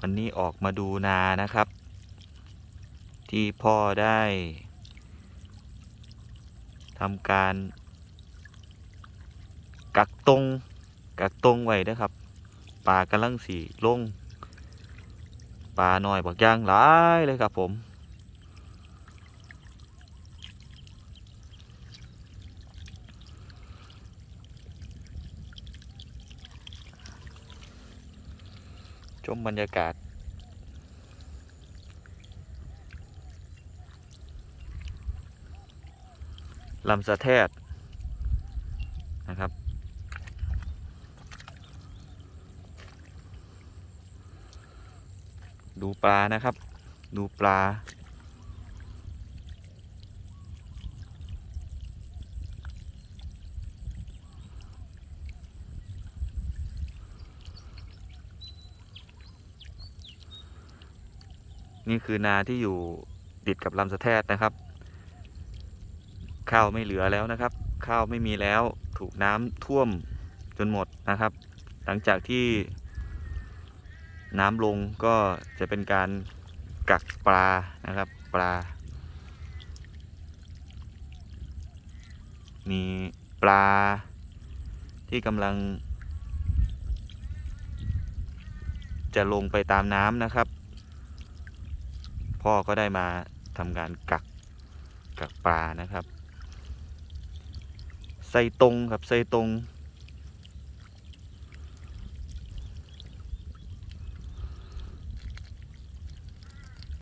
วันนี้ออกมาดูนานะครับ ที่พ่อได้ทำการ กักตรงกักตรงไว้นะครับปลากำลังสีลงปลาหน่อยบักย่างหลายเลยครับผม ชมบรรยากาศ ลำสะแทดนะครับ ดูปลานะครับ ดูปลา นี่คือนาที่อยู่ติดกับลำสะแทดนะครับ ข้าวไม่เหลือแล้วนะครับ ข้าวไม่มีแล้วถูกน้ำท่วมจนหมดนะครับ หลังจากที่น้ำลงก็จะเป็นการกักปลานะครับปลา มีปลาที่กำลัง จะลงไปตามน้ำนะครับ พ่อก็ได้มาทำการกักกักปลานะครับใส่ตรงครับใส่ตรง